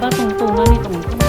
บ้าตรงๆแล้วนี่ตรง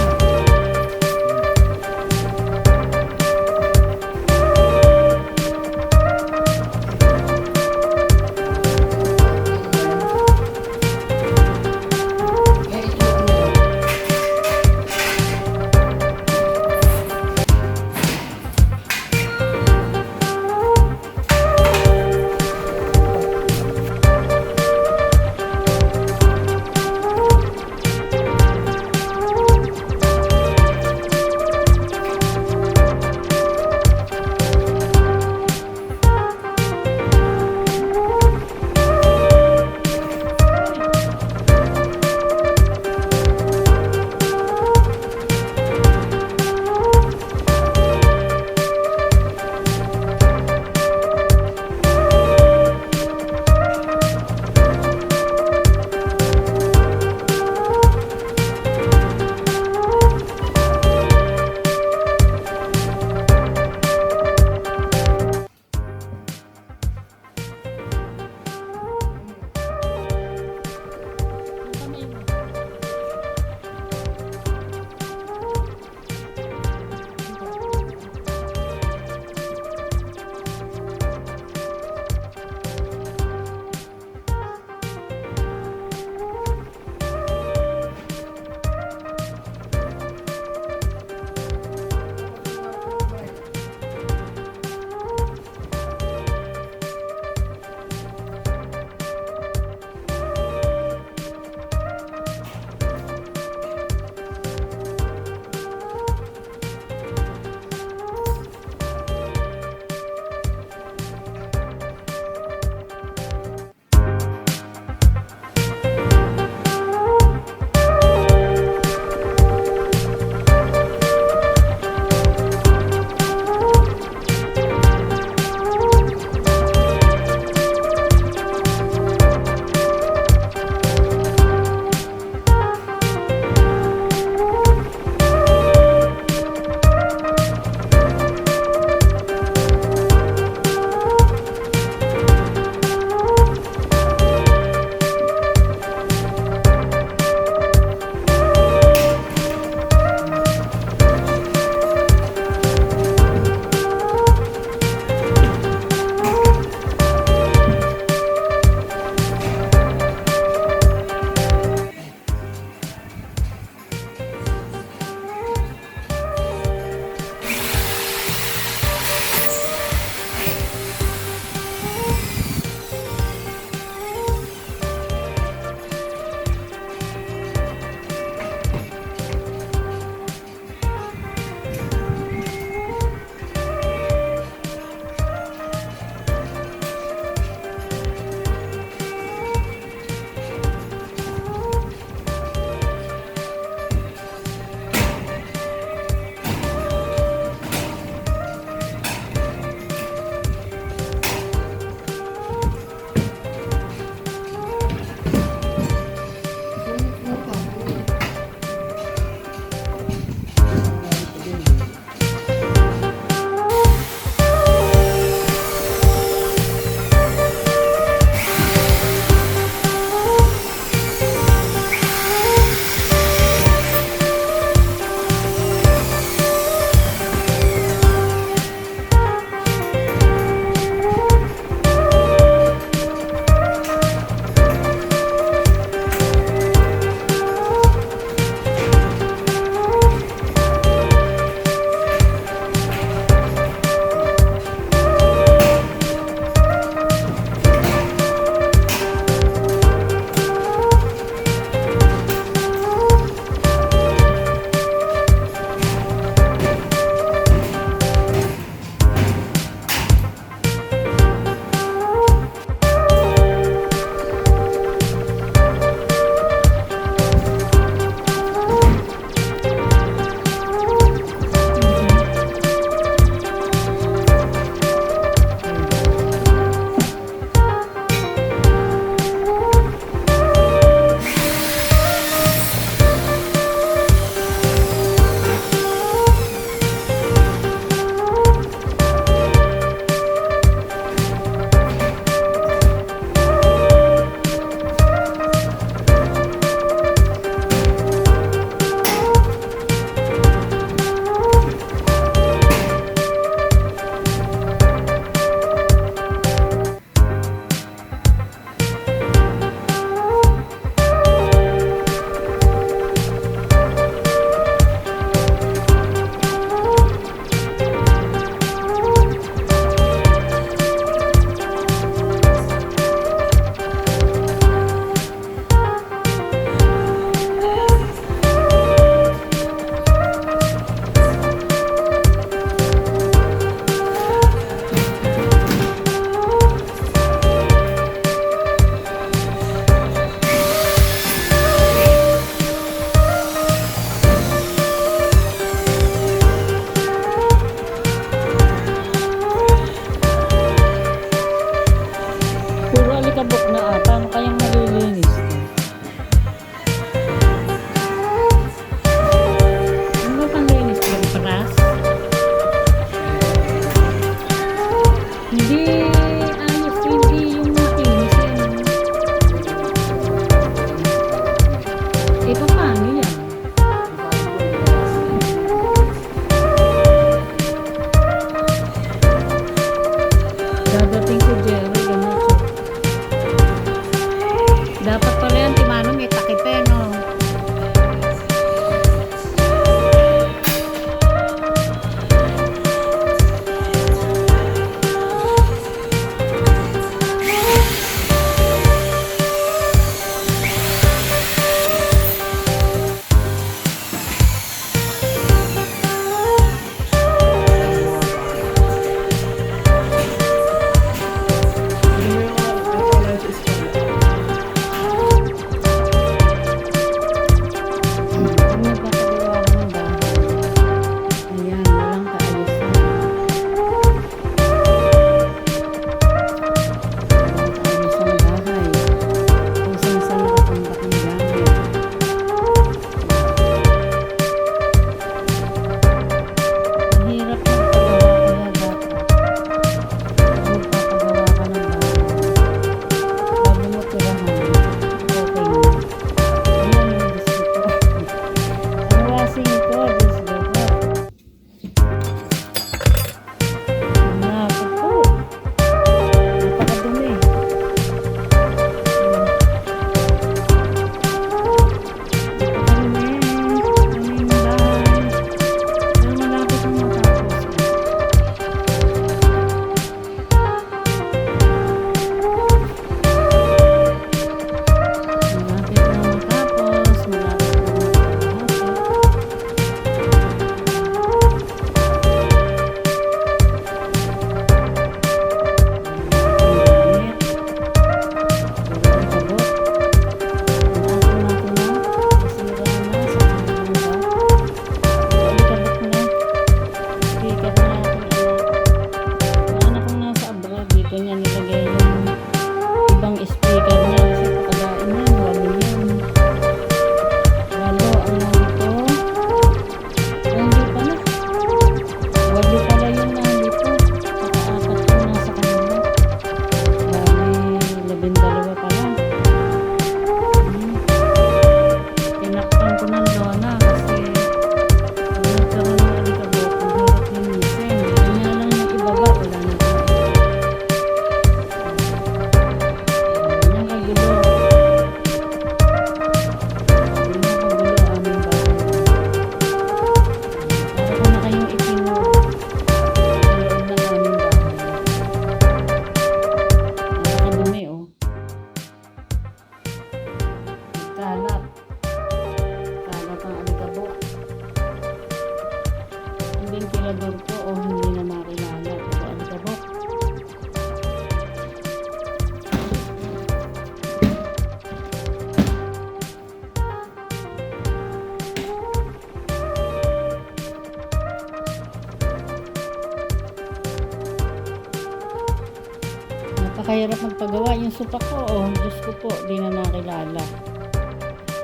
Napakahirap magpagawa. Yung sopa ko, oh, Diyos ko po, di na nakilala.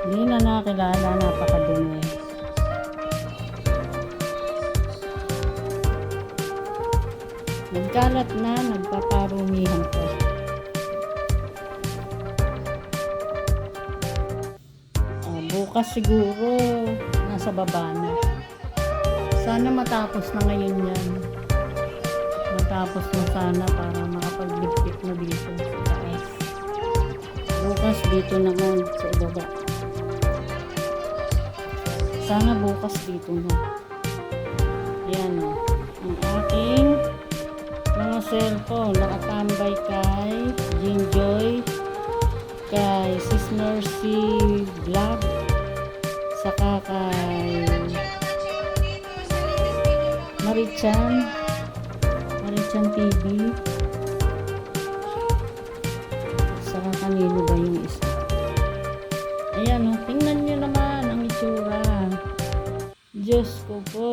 Di na nakilala, napakadumi. Nagkalat na, nagpaparumihan pa. Ah, bukas siguro, nasa baba na. Sana matapos na ngayon yan. Matapos na sana para makapaglipit na dito sa taas. Bukas dito naman sa ibaba. Sana bukas dito na. Ayan o. Ang aking mga cellphone nakatambay kay Jinjoy, kay Sis Mercy Vlog, saka kay Marichan, Marichan TV, saka kanino ba yung isa? Ayan o, tingnan nyo naman ang itsura. Diyos ko po.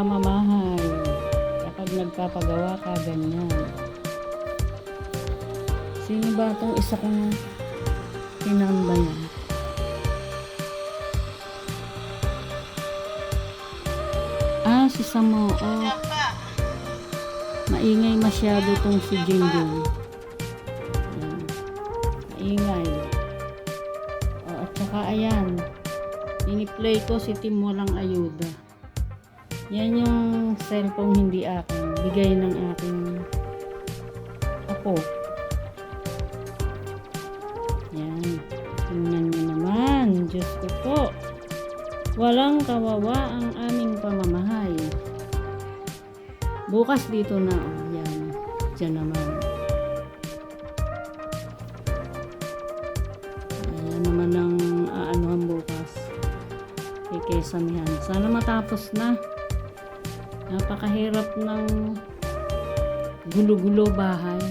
Ang pamamahay kapag nagpapagawa ka ganyan. Sino ba itong isa kong pinambayan? Ah, si Samoo. Maingay masyado tong si Jingjing. Maingay. O, at saka ayan. Ini-play ko si Tim Walang Ayuda. Yan yung cellphone hindi akin. Bigay ng aking ako. Yan. Tingnan nyo naman. Diyos ko po. Walang kawawa ang aming pamamahay. Bukas dito na. Oh, yan. Diyan naman. Ayan naman ang aanuhan bukas. Kay Kesamihan. Sana matapos na. Napakahirap ng gulo-gulo bahay.